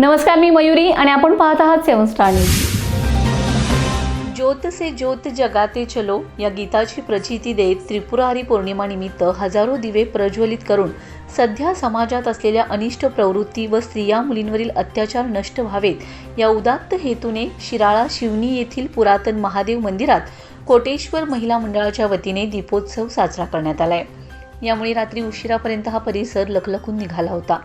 नमस्कार मी मयुरी आणि आपण पाहत आहात सेवन स्टार न्यूज. ज्योत से ज्योत जगाते चलो या गीताची प्रचिती देत त्रिपुरारी पौर्णिमानिमित्त हजारो दिवे प्रज्वलित करून सध्या समाजात असलेल्या अनिष्ट प्रवृत्ती व स्त्रिया मुलींवरील अत्याचार नष्ट व्हावेत. या उदात्त हेतूने शिराळा शिवनी येथील पुरातन महादेव मंदिरात कोटेश्वर महिला मंडळाच्या वतीने दीपोत्सव साजरा करण्यात आलाय. यामुळे रात्री उशिरापर्यंत हा परिसर लखलखून निघाला होता.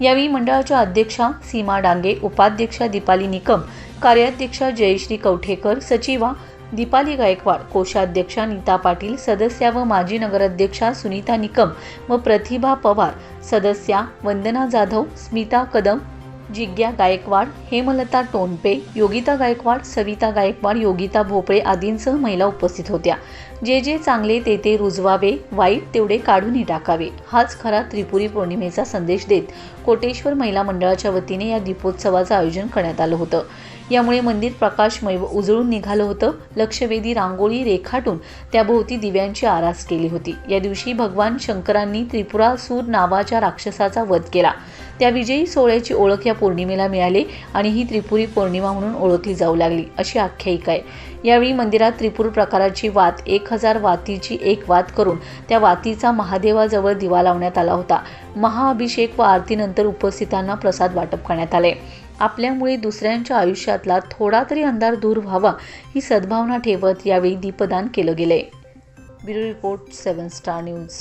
यावेळी मंडळाच्या अध्यक्षा सीमा डांगे उपाध्यक्षा दीपाली निकम कार्याध्यक्षा जयश्री कवठेकर सचिवा दीपाली गायकवाड कोषाध्यक्षा नीता पाटील सदस्या व माजी नगराध्यक्षा सुनीता निकम व प्रतिभा पवार सदस्या वंदना जाधव स्मिता कदम जिग्या गायकवाड हेमलता टोनपे योगिता गायकवाड सविता गायकवाड योगिता भोपळे आदींसह महिला उपस्थित होत्या. जे जे चांगले ते ते रुजवावे वाईट तेवढे काढूनही टाकावे. हाच खरा त्रिपुरी पौर्णिमेचा संदेश देत कोटेश्वर महिला मंडळाच्या वतीने या दीपोत्सवाचं आयोजन करण्यात आलं होतं. यामुळे मंदिर प्रकाशमय व उजळून निघालं होतं. लक्षवेधी रांगोळी रेखाटून त्याभोवती दिव्यांची आरास केली होती. या दिवशी भगवान शंकरांनी त्रिपुरासूर नावाच्या राक्षसाचा वध केला. त्या विजयी सोहळ्याची ओळख या पौर्णिमेला मिळाली आणि ही त्रिपुरी पौर्णिमा म्हणून ओळखली जाऊ लागली अशी आख्यायिका आहे. यावेळी मंदिरात त्रिपूर प्रकाराची वात एक हजार वातीची एक वात करून त्या वातीचा महादेवाजवळ दिवा लावण्यात आला होता. महाअभिषेक व आरतीनंतर उपस्थितांना प्रसाद वाटप करण्यात आले. आपल्यामुळे दुसऱ्यांच्या आयुष्यातला थोडा तरी अंधार दूर व्हावा ही सद्भावना ठेवत यावेळी दीपदान केलं गेलंय bureau report seven star news.